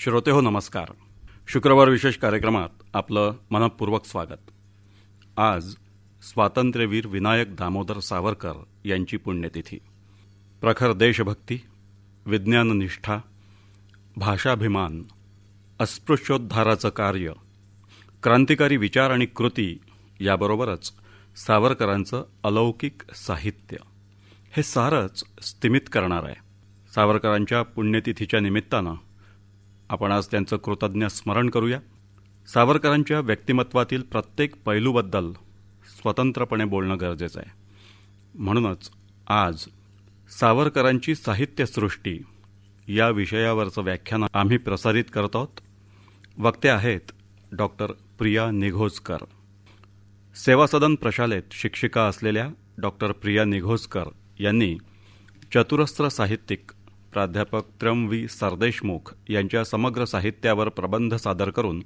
श्रोते हो नमस्कार. शुक्रवार विशेष कार्यक्रमात आपलं मनपूर्वक स्वागत. आज स्वातंत्र्यवीर विनायक दामोदर सावरकर यांची पुण्यतिथी. प्रखर देशभक्ती विज्ञाननिष्ठा भाषाभिमान अस्पृश्योद्धाराचं कार्य क्रांतिकारी विचार आणि कृती याबरोबरच सावरकरांचं अलौकिक साहित्य हे सारंच स्तिमित करणार आहे. सावरकरांच्या पुण्यतिथीच्या निमित्तानं आपण आज त्यांचं कृतज्ञ स्मरण करूया. सावरकरांच्या व्यक्तिमत्वातील प्रत्येक पैलूबद्दल स्वतंत्रपणे बोलणं गरजेचं आहे. म्हणूनच आज सावरकरांची साहित्यसृष्टी या विषयावरचं व्याख्यान आम्ही प्रसारित करत आहोत. वक्ते आहेत डॉक्टर प्रिया निघोजकर. सेवासदन प्रशालेत शिक्षिका असलेल्या डॉक्टर प्रिया निघोजकर यांनी चतुरस्त्र साहित्यिक प्राध्यापक त्रम व्ही. सरदेशमुख यांच्या समग्र साहित्यावर प्रबंध सादर करून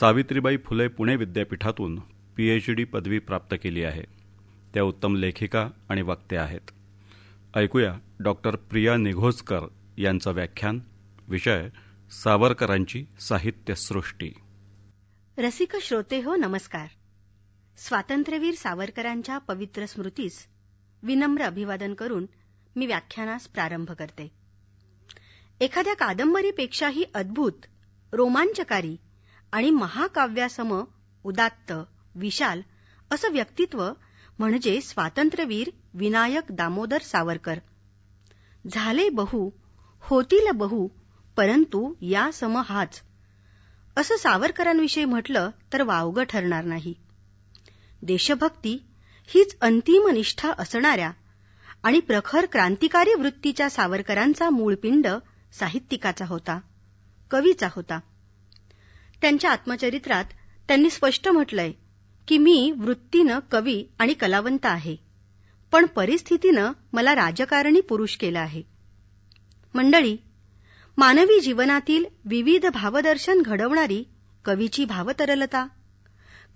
सावित्रीबाई फुले पुणे विद्यापीठातून पीएचडी पदवी प्राप्त केली आहे. त्या उत्तम लेखिका आणि वक्त्या आहेत. ऐकूया डॉक्टर प्रिया निघोजकर यांचं व्याख्यान विषय सावरकरांची साहित्यसृष्टी. रसिक श्रोते हो नमस्कार. स्वातंत्र्यवीर सावरकरांच्या पवित्र स्मृतीस विनम्र अभिवादन करून मी व्याख्यानास प्रारंभ करते. एखाद्या कादंबरीपेक्षाही अद्भुत रोमांचकारी आणि महाकाव्यासम उदात्त विशाल असं व्यक्तित्व म्हणजे स्वातंत्र्यवीर विनायक दामोदर सावरकर. झाले बहु होतील बहु परंतु या सम हाच. असं सावरकरांविषयी म्हटलं तर वावगं ठरणार नाही. देशभक्ती हीच अंतिम निष्ठा असणाऱ्या आणि प्रखर क्रांतिकारी वृत्तीच्या सावरकरांचा मूळ पिंड साहित्यिकाचा होता कवीचा होता. त्यांच्या आत्मचरित्रात त्यांनी स्पष्ट म्हटलंय की मी वृत्तीनं कवी आणि कलावंत आहे पण परिस्थितीनं मला राजकारणी पुरुष केलं आहे. मंडळी मानवी जीवनातील विविध भावदर्शन घडवणारी कवीची भावतरलता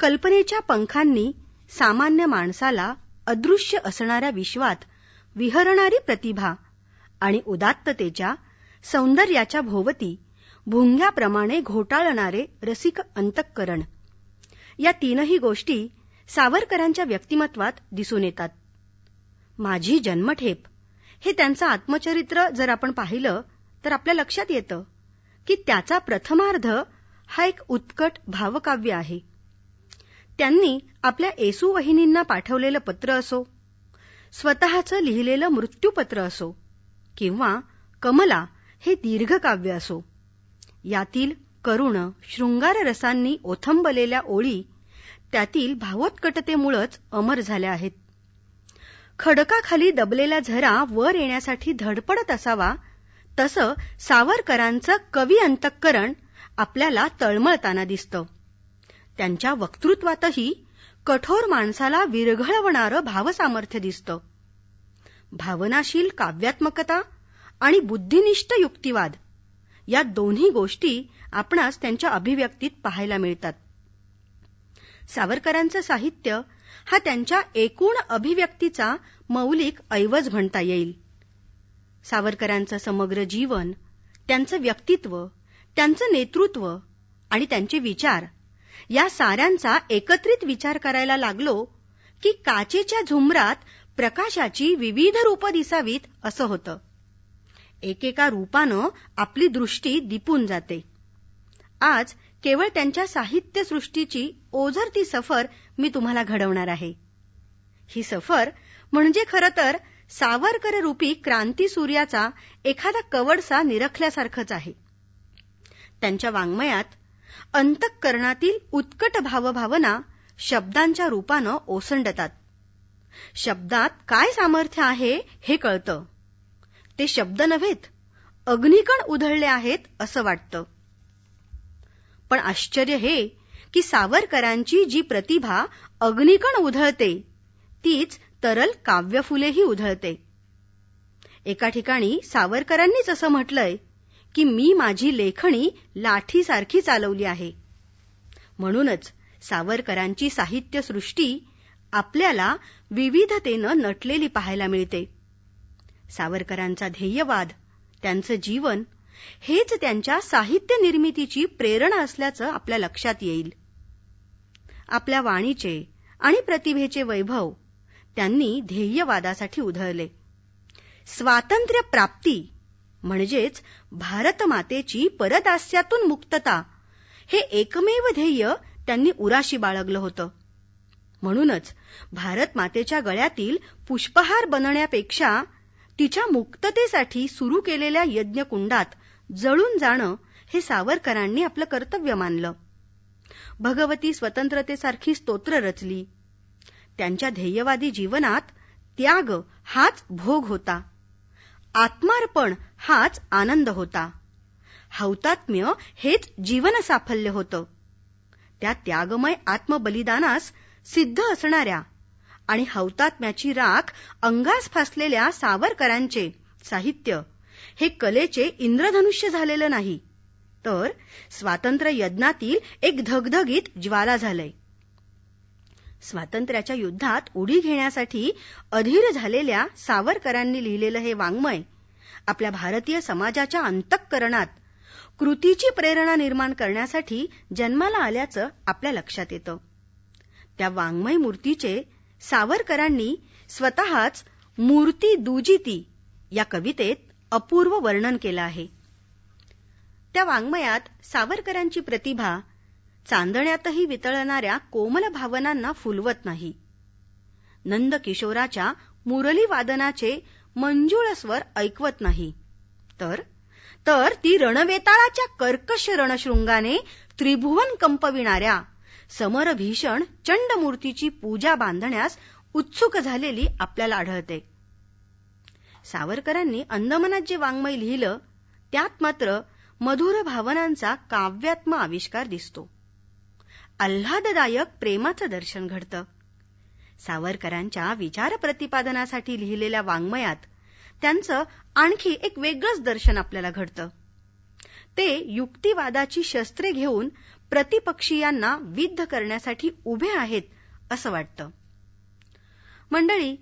कल्पनेच्या पंखांनी सामान्य माणसाला अदृश्य असणाऱ्या विश्वात विहरणारी प्रतिभा आणि उदात्ततेच्या सौंदर्याच्या भोवती भुंग्याप्रमाणे घोटाळणारे रसिक अंतःकरण. या तीनही गोष्टी सावरकरांच्या व्यक्तिमत्वात दिसून येतात. माझी जन्मठेप. हे त्यांचं आत्मचरित्र जर आपण पाहिलं तर आपल्या लक्षात येतं की त्याचा प्रथमार्ध हा एक उत्कट भावकाव्य आहे. त्यांनी आपल्या येसू वहिनींना पाठवलेलं पत्र असो स्वतःचं लिहिलेलं मृत्यूपत्र असो किंवा कमला हे दीर्घकाव्य असो. यातील करुण शृंगार रसांनी ओथंबलेल्या ओळी त्यातील भावोत्कटतेमुळेच अमर झाल्या आहेत. खडकाखाली दबलेला झरा वर येण्यासाठी धडपडत असावा तसं सावरकरांचं कवी अंतःकरण आपल्याला तळमळताना दिसतं. त्यांच्या वक्तृत्वातही कठोर माणसाला विरघळवणारं भावसामर्थ्य दिसतं. भावनाशील काव्यात्मकता आणि बुद्धिनिष्ठ युक्तिवाद. या दोन्ही गोष्टी आपणास त्यांच्या अभिव्यक्तीत पाहायला मिळतात. सावरकरांचं साहित्य हा त्यांच्या एकूण अभिव्यक्तीचा मौलिक ऐवज म्हणता येईल. सावरकरांचं समग्र जीवन त्यांचं व्यक्तित्व त्यांचं नेतृत्व आणि त्यांचे विचार या साऱ्यांचा एकत्रित विचार करायला लागलो की काचेच्या झुमरात प्रकाशाची विविध रूपं दिसावीत असं होतं. एकेका रूपानं आपली दृष्टी दिपून जाते. आज केवळ त्यांच्या साहित्यसृष्टीची ओझरती सफर मी तुम्हाला घडवणार आहे. ही सफर म्हणजे खरं तर सावरकर रूपी क्रांती सूर्याचा एखादा कवडसा निरखल्यासारखंच आहे. त्यांच्या वाङ्मयात अंतःकरणातील उत्कट भावभावना शब्दांच्या रूपानं ओसंडतात. शब्दात काय सामर्थ्य आहे हे कळतं. ते शब्द नव्हेत. अग्निकण उधळले आहेत असं वाटतं. पण आश्चर्य हे की सावरकरांची जी प्रतिभा अग्निकण उधळते तीच तरल काव्यफुलेही उधळते. एका ठिकाणी सावरकरांनीच असं म्हटलंय की मी माझी लेखणी लाठीसारखी चालवली आहे. म्हणूनच सावरकरांची साहित्यसृष्टी आपल्याला विविधतेनं नटलेली पाहायला मिळते. सावरकरांचा ध्येयवाद त्यांचं जीवन हेच त्यांच्या साहित्य निर्मितीची प्रेरणा असल्याचं आपल्या लक्षात येईल. आपल्या वाणीचे आणि प्रतिभेचे वैभव त्यांनी ध्येयवादासाठी उधळले. स्वातंत्र्य प्राप्ती म्हणजेच भारतमातेची परदास्यातून मुक्तता हे एकमेव ध्येय त्यांनी उराशी बाळगलं होतं. म्हणूनच भारतमातेच्या गळ्यातील पुष्पहार बनण्यापेक्षा तिच्या मुक्ततेसाठी सुरू केलेल्या यज्ञकुंडात जळून जाणं हे सावरकरांनी आपलं कर्तव्य मानलं. भगवती स्वतंत्रतेसारखी स्तोत्र रचली. त्यांच्या ध्येयवादी जीवनात त्याग हाच भोग होता. आत्मार्पण हाच आनंद होता. हौतात्म्य हेच जीवन साफल्य होतं. त्या त्यागमय आत्मबलिदानास सिद्ध असणाऱ्या आणि हौतात्म्याची राख अंगास फासलेल्या सावरकरांचे साहित्य. हे कलेचे इंद्रधनुष्य झालेलं नाही. तर स्वातंत्र्य यज्ञातील एक धगधगीत ज्वाला झालंय. स्वातंत्र्याच्या युद्धात उडी घेण्यासाठी अधीर झालेल्या सावरकरांनी लिहिलेलं हे वाङ्मय आपल्या भारतीय समाजाच्या अंतःकरणात कृतीची प्रेरणा निर्माण करण्यासाठी जन्माला आल्याचं आपल्या लक्षात येतं. त्या वाङ्मय मूर्तीचे सावरकरांनी स्वतःच मूर्ती दुजिती या कवितेत अपूर्व वर्णन केलं आहे. त्या वाङ्मयात सावरकरांची प्रतिभा चांदण्यातही वितळणाऱ्या कोमल भावनांना फुलवत नाही. नंद किशोराच्या मुरली वादनाचे मंजुळ स्वर ऐकवत नाही. तर तर ती रणवेताळाच्या कर्कश रणशृंगाने त्रिभुवन कंपविणाऱ्या समरभीषण चंडमूर्तीची पूजा बांधण्यास उत्सुक झालेली आपल्याला आढळते. सावरकरांनी अंदमनात जे वाङ्मय लिहिलं त्यात मात्र मधुर भावनांचा काव्यात्म आविष्कार दिसतो. आल्हाददायक प्रेमाचं दर्शन घडतं. सावरकरांच्या विचार प्रतिपादनासाठी लिहिलेल्या वाङ्मयात त्यांचं आणखी एक वेगळंच दर्शन आपल्याला घडतं. ते युक्तिवादाची शस्त्रे घेऊन प्रतिपक्षीयांना विद्ध करण्यासाठी उभे आहेत असं वाटतं. मंडळी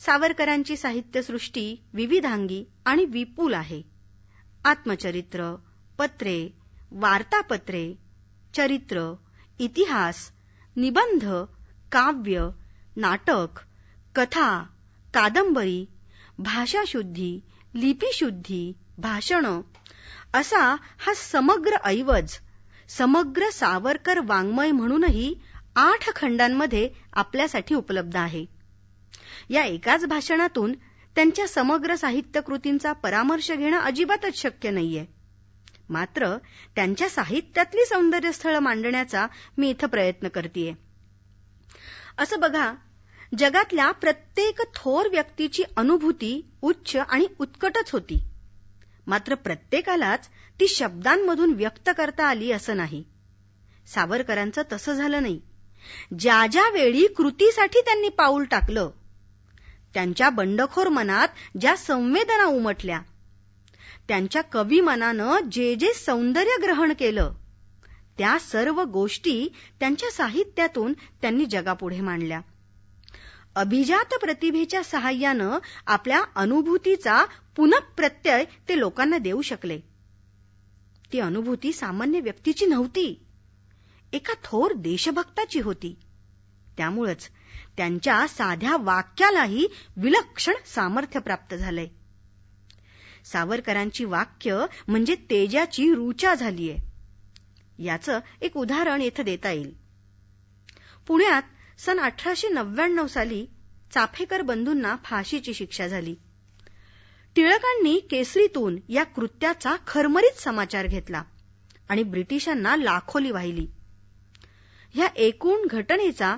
सावरकरांची साहित्यसृष्टी विविधांगी आणि विपुल आहे. आत्मचरित्र पत्रे वार्तापत्रे चरित्र इतिहास निबंध काव्य नाटक कथा कादंबरी भाषाशुद्धी लिपीशुद्धी भाषण असा हा समग्र ऐवज समग्र सावरकर वाङ्मय म्हणूनही आठ खंडांमध्ये आपल्यासाठी उपलब्ध आहे. या एकाच भाषणातून त्यांच्या समग्र साहित्यकृतींचा परामर्श घेणं अजिबातच शक्य नाहीये. मात्र त्यांच्या साहित्यातली सौंदर्यस्थळ मांडण्याचा मी इथं प्रयत्न करतेय. असं बघा जगातल्या प्रत्येक थोर व्यक्तीची अनुभूती उच्च आणि उत्कटच होती. मात्र प्रत्येकालाच ती शब्दांमधून व्यक्त करता आली असं नाही. सावरकरांचं तसं झालं नाही. ज्या ज्या वेळी कृतीसाठी त्यांनी पाऊल टाकलं त्यांच्या बंडखोर मनात ज्या संवेदना उमटल्या त्यांच्या कवी मनानं जे जे सौंदर्य ग्रहण केलं त्या सर्व गोष्टी त्यांच्या साहित्यातून त्यांनी जगापुढे मांडल्या. अभिजात प्रतिभेच्या सहाय्यानं आपल्या अनुभूतीचा पुनप्रत्यय ते लोकांना देऊ शकले. ती अनुभूती सामान्य व्यक्तीची नव्हती. एका थोर देशभक्ताची होती. त्यामुळंच त्यांच्या साध्या वाक्यालाही विलक्षण सामर्थ्य प्राप्त झालंय. सावरकरांची वाक्य म्हणजे तेजाची रुचा झालीय. याचं एक उदाहरण इथं देता येईल. पुण्यात सन अठराशे नव्याण्णव साली चाफेकर बंधूंना फाशीची शिक्षा झाली. टिळकांनी केसरीतून या कृत्याचा खरमरीत समाचार घेतला आणि ब्रिटिशांना लाखोली वाहिली. ह्या एकूण घटनेचा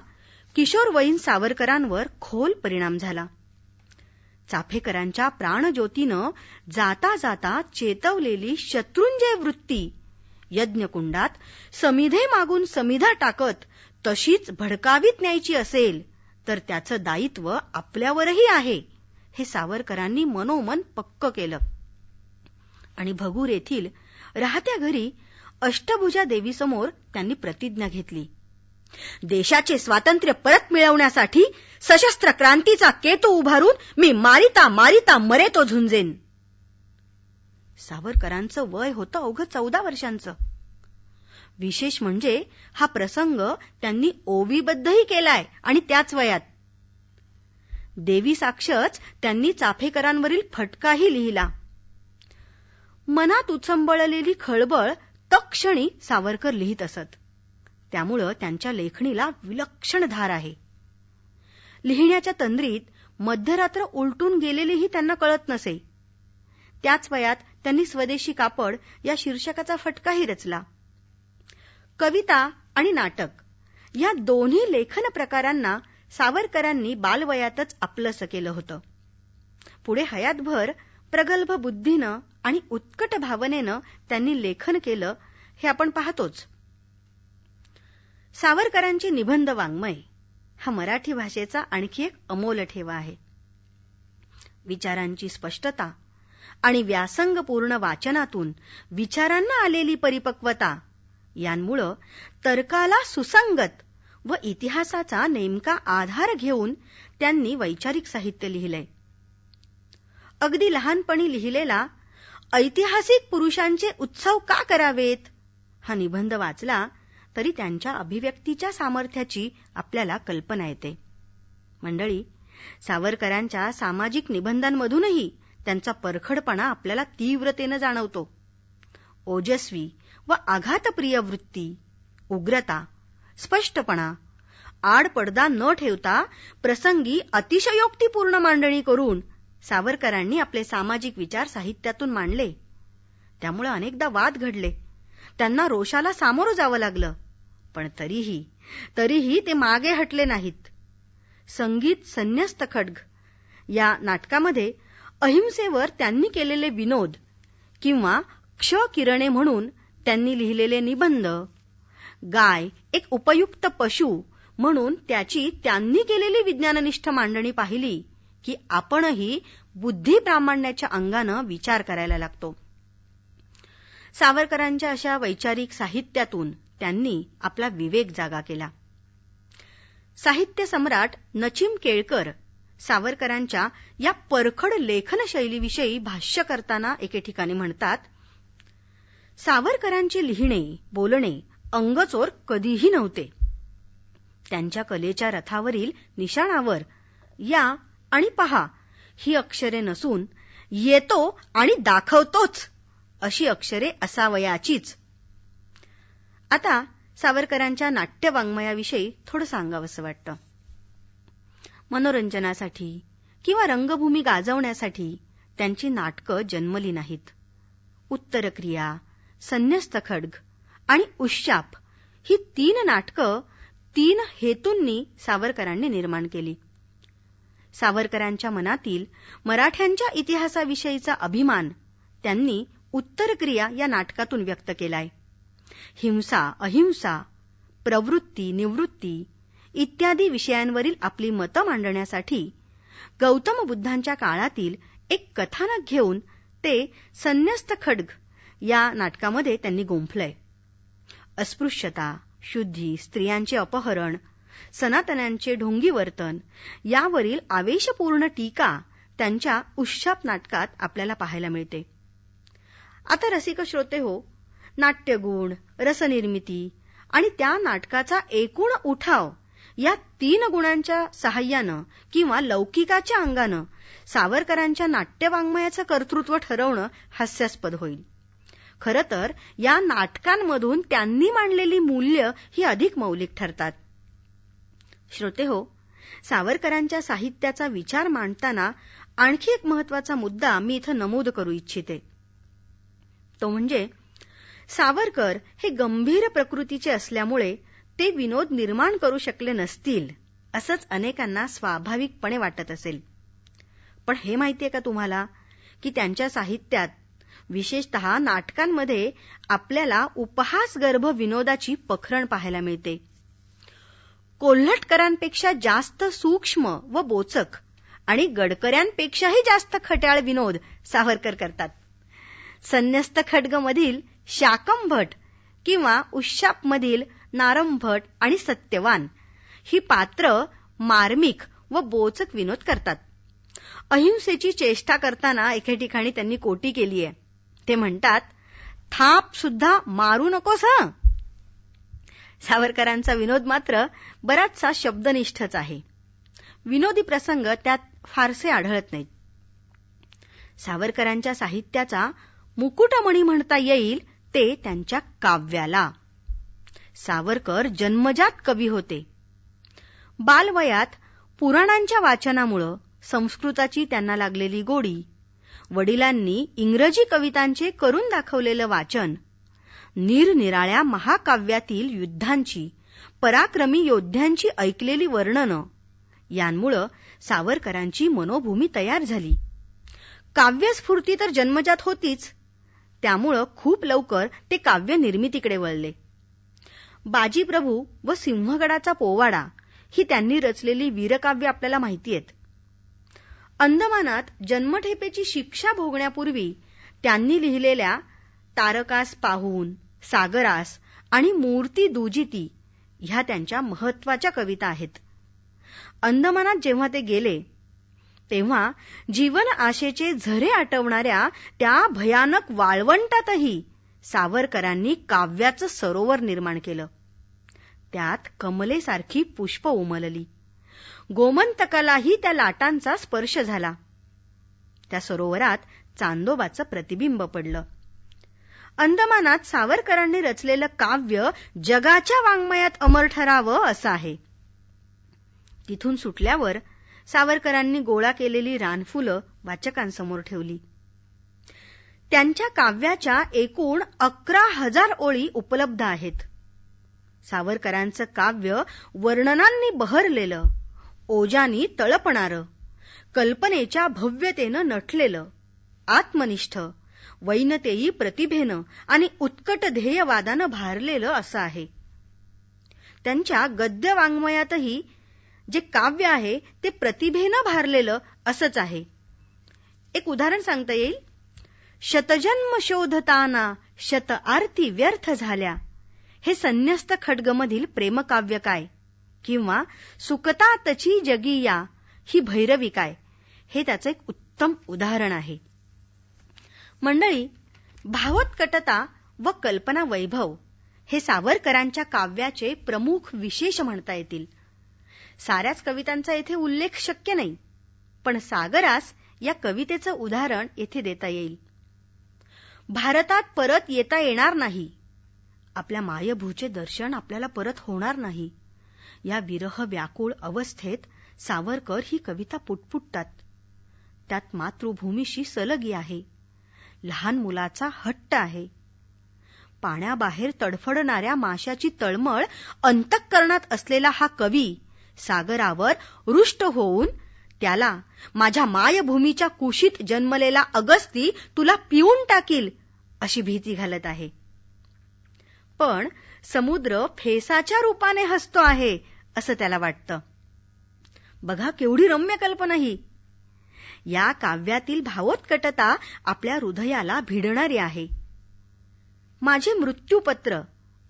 किशोरवयीन सावरकरांवर खोल परिणाम झाला. चाफेकरांच्या प्राणज्योतीनं जाता जाता चेतवलेली शत्रुंजय वृत्ती यज्ञकुंडात समिधे मागून समिधा टाकत तशीच भडकावीत न्यायची असेल तर त्याचं दायित्व आपल्यावरही आहे हे सावरकरांनी मनोमन पक्क केलं. आणि भगूर येथील राहत्या घरी अष्टभुजा देवीसमोर त्यांनी प्रतिज्ञा घेतली. देशाचे स्वातंत्र्य परत मिळवण्यासाठी सशस्त्र क्रांतीचा केतू उभारून मी मारिता मारिता मरे तो झुंजेन. सावरकरांचं वय होतं अवघं चौदा वर्षांचं. विशेष म्हणजे हा प्रसंग त्यांनी ओवीबद्धही केलाय आणि त्याच वयात. देवी साक्षच त्यांनी चाफेकरांवरील फटकाही लिहिला. मनात उचंबळलेली खळबळ तक्षणी सावरकर लिहित असत. त्यामुळं त्यांच्या लेखणीला विलक्षण धार आहे. लिहिण्याच्या तंद्रीत मध्यरात्र उलटून गेलेलीही त्यांना कळत नसे. त्याच वयात त्यांनी स्वदेशी कापड या शीर्षकाचा फटकाही रचला. कविता आणि नाटक. या दोन्ही लेखन प्रकारांना सावरकरांनी बालवयातच आपलंसं केलं होतं. पुढे हयातभर प्रगल्भ बुद्धीनं आणि उत्कट भावनेनं त्यांनी लेखन केलं हे आपण पाहतोच. सावरकरांची निबंध वाङ्मय. हा मराठी भाषेचा आणखी एक अमोल ठेवा आहे. विचारांची स्पष्टता आणि व्यासंगपूर्ण वाचनातून विचारांना आलेली परिपक्वता यांमुळं तर्काला सुसंगत व इतिहासाचा नेमका आधार घेऊन त्यांनी वैचारिक साहित्य लिहिलंय. अगदी लहानपणी लिहिलेला ऐतिहासिक पुरुषांचे उत्सव का करावेत हा निबंध वाचला तरी त्यांच्या अभिव्यक्तीच्या सामर्थ्याची आपल्याला कल्पना येते. मंडळी सावरकरांच्या सामाजिक निबंधांमधूनही त्यांचा परखडपणा आपल्याला तीव्रतेनं जाणवतो. ओजस्वी व आघातप्रिय वृत्ती उग्रता स्पष्टपणा आड पडदा न ठेवता प्रसंगी अतिशयोक्तीपूर्ण मांडणी करून सावरकरांनी आपले सामाजिक विचार साहित्यातून मांडले. त्यामुळे अनेकदा वाद घडले. त्यांना रोषाला सामोरं जावं लागलं. पण तरीही तरीही ते मागे हटले नाहीत. संगीत संन्यस्त खड्ग. या नाटकामध्ये अहिंसेवर त्यांनी केलेले विनोद किंवा क्ष किरणे म्हणून त्यांनी लिहिलेले निबंध. गाय एक उपयुक्त पशु म्हणून त्याची त्यांनी केलेली विज्ञाननिष्ठ मांडणी पाहिली की आपणही बुद्धी प्रामाण्याच्या अंगानं विचार करायला लागतो. सावरकरांच्या अशा वैचारिक साहित्यातून त्यांनी आपला विवेक जागा केला. साहित्य सम्राट नचिम केळकर सावरकरांच्या या परखड लेखन शैलीविषयी भाष्य करताना एके ठिकाणी म्हणतात सावरकरांचे लिहिणे बोलणे अंगचोर कधीही नव्हते. त्यांच्या कलेच्या रथावरील निशाणावर या आणि पहा ही अक्षरे नसून येतो आणि दाखवतोच अशी अक्षरे असावयाचीच. आता सावरकरांच्या नाट्यवाङ्मयाविषयी थोडं सांगावंसं वाटतं. मनोरंजनासाठी किंवा रंगभूमी गाजवण्यासाठी त्यांची नाटकं जन्मली नाहीत. उत्तरक्रिया संन्यस्त खड्ग आणि उश्चाप ही तीन नाटकं तीन हेतूंनी सावरकरांनी निर्माण केली. सावरकरांच्या मनातील मराठ्यांच्या इतिहासाविषयीचा अभिमान त्यांनी उत्तरक्रिया या नाटकातून व्यक्त केलाय. हिंसा अहिंसा प्रवृत्ती निवृत्ती इत्यादी विषयांवरील आपली मतं मांडण्यासाठी गौतम बुद्धांच्या काळातील एक कथानक घेऊन ते संन्यस्त खड्ग या नाटकामध्ये त्यांनी गुंफलंय. अस्पृश्यता शुद्धी स्त्रियांचे अपहरण सनातन्यांचे ढोंगी वर्तन यावरील आवेशपूर्ण टीका त्यांच्या उश्शाप नाटकात आपल्याला पाहायला मिळते. आता रसिक श्रोते हो नाट्यगुण रसनिर्मिती आणि त्या नाटकाचा एकूण उठाव या तीन गुणांच्या सहाय्यानं किंवा लौकिकाच्या अंगानं सावरकरांच्या नाट्यवाङ्मयाचं कर्तृत्व ठरवणं हास्यास्पद होईल. खरं तर या नाटकांमधून त्यांनी मांडलेली मूल्य ही अधिक मौलिक ठरतात. श्रोते हो सावरकरांच्या साहित्याचा विचार मांडताना आणखी एक महत्त्वाचा मुद्दा मी इथं नमूद करू इच्छिते. तो म्हणजे सावरकर हे गंभीर प्रकृतीचे असल्यामुळे ते विनोद निर्माण करू शकले नसतील असंच अनेकांना स्वाभाविकपणे वाटत असेल. पण हे माहितीये का तुम्हाला की त्यांच्या साहित्यात विशेषत नाटकांमध्ये आपल्याला उपहासगर्भ विनोदाची पखरण पाहायला मिळते. कोल्हटकरांपेक्षा जास्त सूक्ष्म व बोचक आणि गडकऱ्यांपेक्षाही जास्त खट्याळ विनोद सावरकर करतात. संन्यस्त खड्गमधील शाकंभट किंवा उश्चापमधील नारंभट आणि सत्यवान ही पात्र मार्मिक व बोचक विनोद करतात. अहिंसेची चेष्टा करताना एके ठिकाणी त्यांनी कोटी केली आहे ते म्हणतात थाप सुद्धा मारू नकोस हं. सावरकरांचा विनोद मात्र बराचसा शब्दनिष्ठच आहे. विनोदी प्रसंग त्यात फारसे आढळत नाहीत. सावरकरांच्या साहित्याचा मुकुटमणी म्हणता येईल ते त्यांच्या काव्याला. सावरकर जन्मजात कवी होते. बालवयात पुराणांच्या वाचनामुळं संस्कृताची त्यांना लागलेली गोडी वडिलांनी इंग्रजी कवितांचे करून दाखवलेलं वाचन निरनिराळ्या महाकाव्यातील युद्धांची पराक्रमी योद्ध्यांची ऐकलेली वर्णनं यांमुळं सावरकरांची मनोभूमी तयार झाली. काव्यस्फूर्ती तर जन्मजात होतीच त्यामुळं खूप लवकर ते काव्य निर्मितीकडे वळले. बाजीप्रभू व सिंहगडाचा पोवाडा ही त्यांनी रचलेली वीरकाव्य आपल्याला माहिती आहेत. अंदमानात जन्मठेपेची शिक्षा भोगण्यापूर्वी त्यांनी लिहिलेल्या तारकास पाहून सागरास आणि मूर्ती दुजिती ह्या त्यांच्या महत्त्वाच्या कविता आहेत. अंदमानात जेव्हा ते गेले तेव्हा जीवन आशेचे झरे आटवणाऱ्या त्या भयानक वाळवंटातही सावरकरांनी काव्याचं सरोवर निर्माण केलं. त्यात कमलेसारखी पुष्प उमलली. गोमंतकालाही त्या लाटांचा स्पर्श झाला. त्या सरोवरात चांदोबाचं प्रतिबिंब पडलं. अंदमानात सावरकरांनी रचलेलं काव्य जगाच्या वाङ्मयात अमर ठरावं असं आहे. तिथून सुटल्यावर सावरकरांनी गोळा केलेली रानफुलं वाचकांसमोर ठेवली. त्यांच्या काव्याच्या एकूण अकरा हजार ओळी उपलब्ध आहेत. सावरकरांचं काव्य वर्णनांनी बहरलेलं. ओजानी तळपणारं. कल्पनेच्या भव्यतेनं नटलेलं. आत्मनिष्ठ. वैनतेयी प्रतिभेनं आणि उत्कट ध्येयवादानं भारलेलं असं आहे. त्यांच्या गद्य वाङ्मयातही जे काव्य आहे ते प्रतिभेनं भारलेलं असंच आहे. एक उदाहरण सांगता येईल? शतजन्म शोधताना शत आरती व्यर्थ झाल्या. हे संन्यस्त खड्गमधील प्रेमकाव्य काय? किंवा सुकता तची जगिया ही भैरवी काय? हे त्याचं एक उत्तम उदाहरण आहे. मंडळी भावोत्कटता व कल्पना वैभव हे सावरकरांच्या काव्याचे प्रमुख विशेष म्हणता येतील. साऱ्याच कवितांचा येथे उल्लेख शक्य नाही पण सागरास या कवितेचं उदाहरण येथे देता येईल. भारतात परत येता येणार नाही. आपल्या मायभूचे दर्शन आपल्याला परत होणार नाही. या विरह व्याकुळ अवस्थेत सावरकर ही कविता पुटपुटतात. त्यात मातृभूमीशी सलगी आहे. लहान मुलाचा हट्ट आहे. पाण्याबाहेर तडफडणाऱ्या माशाची तळमळ अंतःकरणात असलेला हा कवी सागरावर रुष्ट होऊन त्याला माझ्या मायभूमीच्या कुशीत जन्मलेला अगस्ती तुला पिऊन टाकील अशी भीती घालत आहे. पण समुद्र फेसाच्या रूपाने हसतो आहे. असं त्याला वाटतं. बघा केवढी रम्य कल्पना ही. या काव्यातील भावोत्कटता आपल्या हृदयाला भिडणारी आहे. माझे मृत्यूपत्र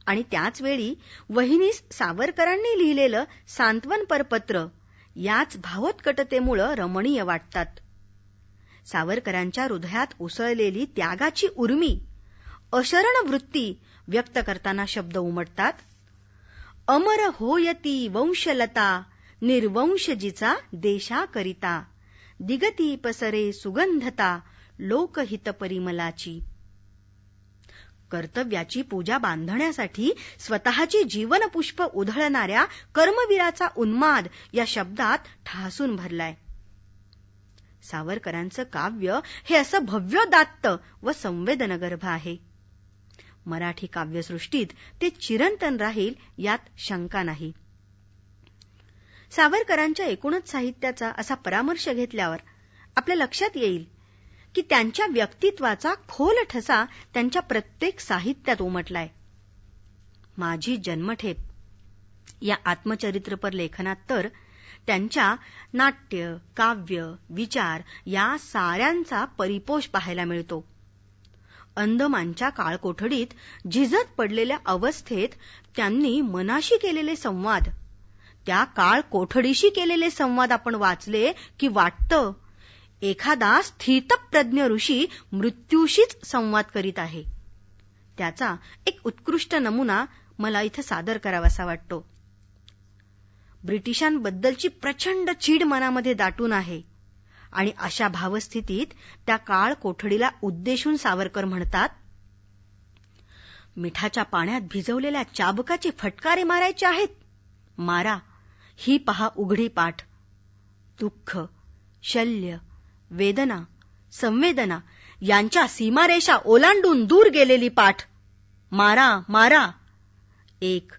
आणि त्याचवेळी वहिनीस सावरकरांनी लिहिलेलं सांत्वन परपत्र याच भावोत्कटतेमुळं रमणीय वाटतात. सावरकरांच्या हृदयात उसळलेली त्यागाची उर्मी अशरण वृत्ती व्यक्त करताना शब्द उमटतात. अमर होयती वंशलता निर्वंशजीचा देशाकरिता. दिगती पसरे सुगंधता लोकहित परिमलाची कर्तव्याची पूजा बांधण्यासाठी स्वतःची जीवनपुष्प उधळणाऱ्या कर्मवीराचा उन्माद या शब्दात ठासून भरलाय. सावरकरांचं काव्य हे असं भव्योदात्त व संवेदनगर्भ आहे. मराठी काव्यसृष्टीत ते चिरंतन राहील यात शंका नाही. सावरकरांच्या एकूणच साहित्याचा असा परामर्श घेतल्यावर आपल्या लक्षात येईल की त्यांच्या व्यक्तित्वाचा खोल ठसा त्यांच्या प्रत्येक साहित्यात उमटलाय. माझी जन्मठेप या आत्मचरित्रपर लेखनात तर त्यांच्या नाट्य काव्य विचार या साऱ्यांचा परिपोष पाहायला मिळतो. अंदमानच्या काळकोठडीत झिजत पडलेल्या अवस्थेत त्यांनी मनाशी केलेले संवाद. त्या काळ कोठडीशी केलेले संवाद आपण वाचले की वाटतं एखादा स्थितप्रज्ञ ऋषी मृत्यूशीच संवाद करीत आहे. त्याचा एक उत्कृष्ट नमुना मला इथं सादर करावासा वाटतो. ब्रिटिशांबद्दलची प्रचंड चीड मनामध्ये दाटून आहे. आणि अशा भावस्थितीत त्या काळ कोठडीला उद्देशून सावरकर म्हणतात मिठाच्या पाण्यात भिजवलेल्या चाबकाचे फटकारे मारायचे आहेत. मारा. ही पहा उघडी पाठ. दुःख शल्य वेदना संवेदना यांच्या सीमारेषा ओलांडून दूर गेलेली पाठ. मारा मारा. एक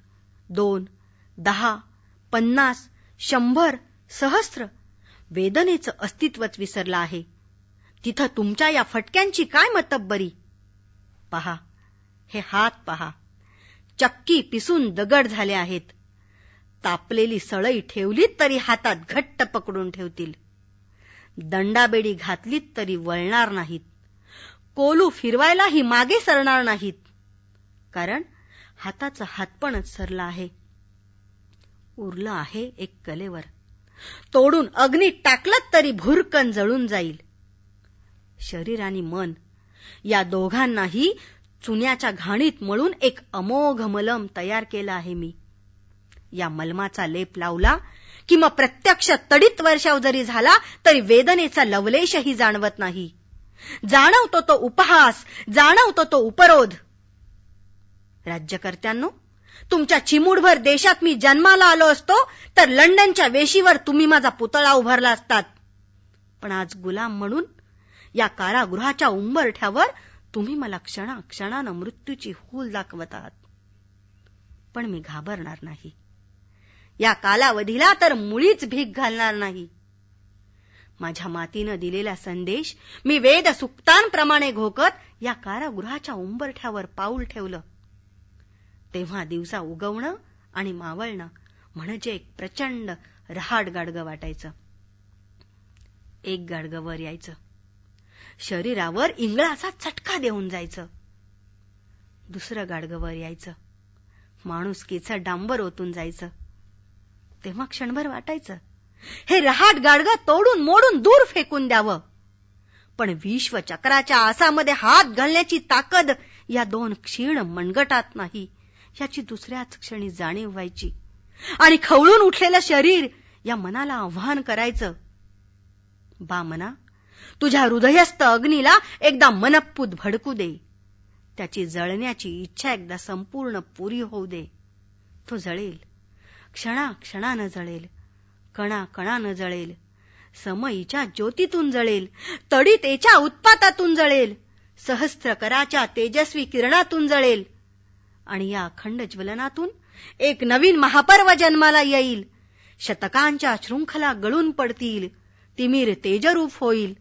दोन दहा पन्नास शंभर सहस्त्र वेदनेचं अस्तित्वच विसरलं आहे. तिथं तुमच्या या फटक्यांची काय मतब्बरी पहा हे हात पहा. चक्की पिसून दगड झाले आहेत. तापलेली सळई ठेवलीत तरी हातात घट्ट पकडून ठेवतील. दंडाबेडी घातलीत तरी वळणार नाहीत. कोलू फिरवायलाही मागे सरणार नाहीत. कारण हाताचा हातपणच सरला आहे. उरलं आहे एक कलेवर. तोडून अग्नीत टाकलत तरी भुरकन जळून जाईल. शरीर आणि मन या दोघांनाही चुन्याच्या घाणीत मळून एक अमोघ मलम तयार केला आहे मी. या मलमाचा लेप लावला कि मग प्रत्यक्ष तडीत वर्षाव जरी झाला तरी वेदनेचा लवलेशही जाणवत नाही. जाणवतो तो उपहास जाणवतो तो उपरोध. राज्यकर्त्यांनो तुमच्या चिमूडभर देशात मी जन्माला आलो असतो तर लंडनच्या वेशीवर तुम्ही माझा पुतळा उभारला असतात. पण आज गुलाम म्हणून या कारागृहाच्या उंबरठ्यावर तुम्ही मला क्षणा क्षणानं मृत्यूची हूल दाखवत आहात. पण मी घाबरणार नाही. या कालावधीला तर मुळीच भीक घालणार नाही. माझ्या मातीनं दिलेला संदेश मी वेद सुक्तांप्रमाणे घोकत या कारागृहाच्या उंबरठ्यावर पाऊल ठेवलं. तेव्हा दिवसा उगवणं आणि मावळणं म्हणजे एक प्रचंड रहाड गाडगं वाटायचं. एक गाडगं वर यायचं. शरीरावर इंगळाचा चटका देऊन जायचं. दुसरं गाडगं वर यायचं. माणुसकीचं डांबर ओतून जायचं. तेव्हा क्षणभर वाटायचं. हे रहाट गाडगं तोडून मोडून दूर फेकून द्यावं. पण विश्वचक्राच्या आसामध्ये हात घालण्याची ताकद या दोन क्षीण मनगटात नाही. याची दुसऱ्याच क्षणी जाणीव व्हायची. आणि खवळून उठलेलं शरीर या मनाला आव्हान करायचं. बा मना तुझ्या हृदयस्थ अग्नीला एकदा मनपूत भडकू दे. त्याची जळण्याची इच्छा एकदा संपूर्ण पुरी होऊ दे. तो जळेल. क्षणा क्षणानं जळेल. कणा कणानं जळेल. समयीच्या ज्योतीतून जळेल. तडीतेच्या उत्पातातून जळेल. सहस्त्र कराच्या तेजस्वी किरणातून जळेल. आणि या अखंड ज्वलनातून एक नवीन महापर्व जन्माला येईल. शतकांच्या शृंखला गळून पडतील. तिमीर तेजरूप होईल.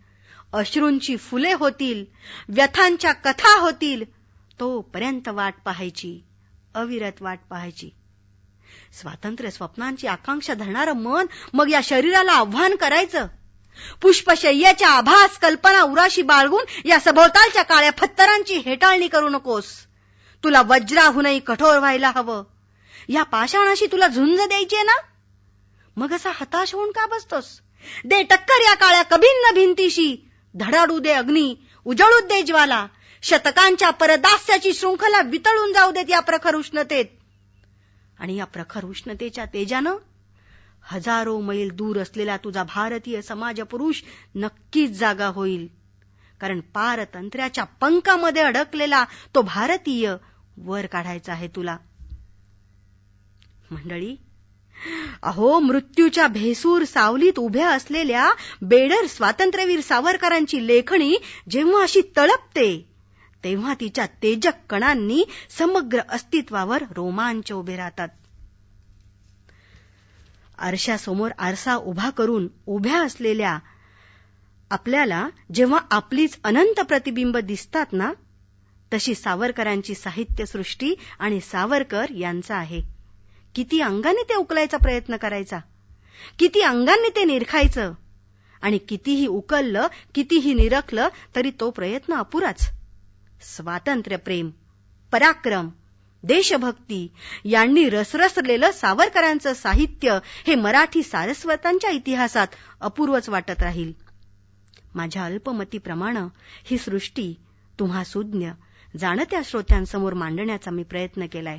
अश्रूंची फुले होतील. व्यथांच्या कथा होतील. तोपर्यंत वाट पाहायची. अविरत वाट पाहायची. स्वातंत्र्य स्वप्नांची आकांक्षा धरणारं मन मग या शरीराला आव्हान करायचं. पुष्पशय्याच्या आभास कल्पना उराशी बाळगून या सभोवतालच्या काळ्या फत्तरांची हेटाळणी करू नकोस. तुला वज्राहूनही कठोर व्हायला हवं. या पाषाणाशी तुला झुंज द्यायची ना? मग असा हताश होऊन का बसतोस? दे टक्कर या काळ्या कभिन्न भिंतीशी. धडाडू दे अग्नी उजळू दे ज्वाला. शतकांच्या परदास्याची शृंखला वितळून जाऊ देत या प्रखर उष्णतेत. आणि या प्रखर उष्णतेच्या तेजानं हजारो मैल दूर असलेला तुझा भारतीय समाज पुरुष नक्कीच जागा होईल. कारण पारतंत्र्याच्या पंखामध्ये अडकलेला तो भारतीय वर काढायचा आहे तुला. मंडळी अहो मृत्यूच्या भेसूर सावलीत उभ्या असलेल्या बेडर स्वातंत्र्यवीर सावरकरांची लेखणी जेव्हा अशी तळपते तेव्हा तिच्या तेजक कणांनी समग्र अस्तित्वावर रोमांच उभे राहतात. आरशासमोर आरसा उभा करून उभ्या असलेल्या आपल्याला जेव्हा आपलीच अनंत प्रतिबिंब दिसतात ना तशी सावरकरांची साहित्यसृष्टी आणि सावरकर यांचा आहे. किती अंगाने ते उकलायचा प्रयत्न करायचा? किती अंगाने ते निरखायचं? आणि कितीही उकललं कितीही निरखलं तरी तो प्रयत्न अपुराच. स्वातंत्र्यप्रेम पराक्रम देशभक्ती यांनी रसरसलेलं सावरकरांचं साहित्य हे मराठी सारस्वतांच्या इतिहासात अपूर्वच वाटत राहील. माझ्या अल्पमतीप्रमाणे ही सृष्टी तुम्हा सुज्ञ जाणत्या श्रोत्यांसमोर मांडण्याचा मी प्रयत्न केलाय.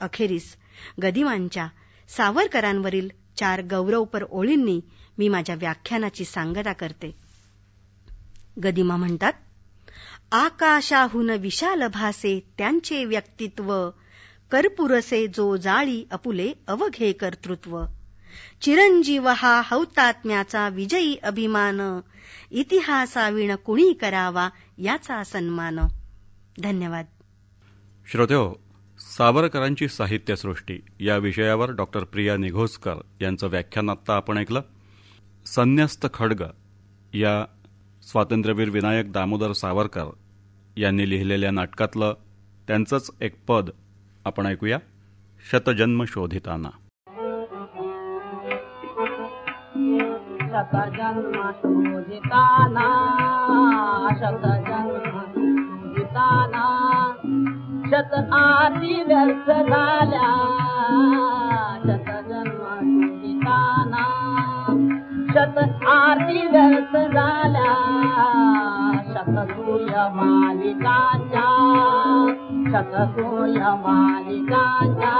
अखेरीस गदिमांच्या सावरकरांवरील चार गौरवपर ओळींनी मी माझ्या व्याख्यानाची सांगता करते. गदिमा म्हणतात आकाशाहून विशाल भासे त्यांचे व्यक्तित्व कर्पुरसे जो जाळी अपुले अवघे कर्तृत्व. चिरंजीव हा हौतात्म्याचा विजयी अभिमान इतिहासाविण कुणी करावा याचा सन्मान. धन्यवाद. श्रोत्यो सावरकरांची साहित्यसृष्टी या विषयावर डॉक्टर प्रिया निघोजकर यांचं व्याख्यान आत्ता आपण ऐकलं. संन्यस्त खड्ग या स्वातंत्र्यवीर विनायक दामोदर सावरकर यांनी लिहिलेल्या नाटकातलं त्यांचंच एक पद आपण ऐकूया. शतजन्म शोधिताना. शतजन्म शोधिताना शतजन्म शोधिताना शत आरती व्यर्थ झाल्या शतजन्म शोधिताना शत आरती व्यर्थ झाल्या शतसूर्य मालिकांच्या शतसूर्य मालिकांच्या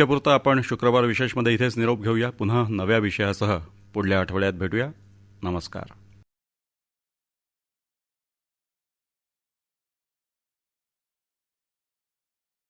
आजच्यापुरतं आपण शुक्रवार विशेषमध्ये इथेच निरोप घेऊया. पुन्हा नव्या विषयासह पुढल्या आठवड्यात भेटूया. नमस्कार.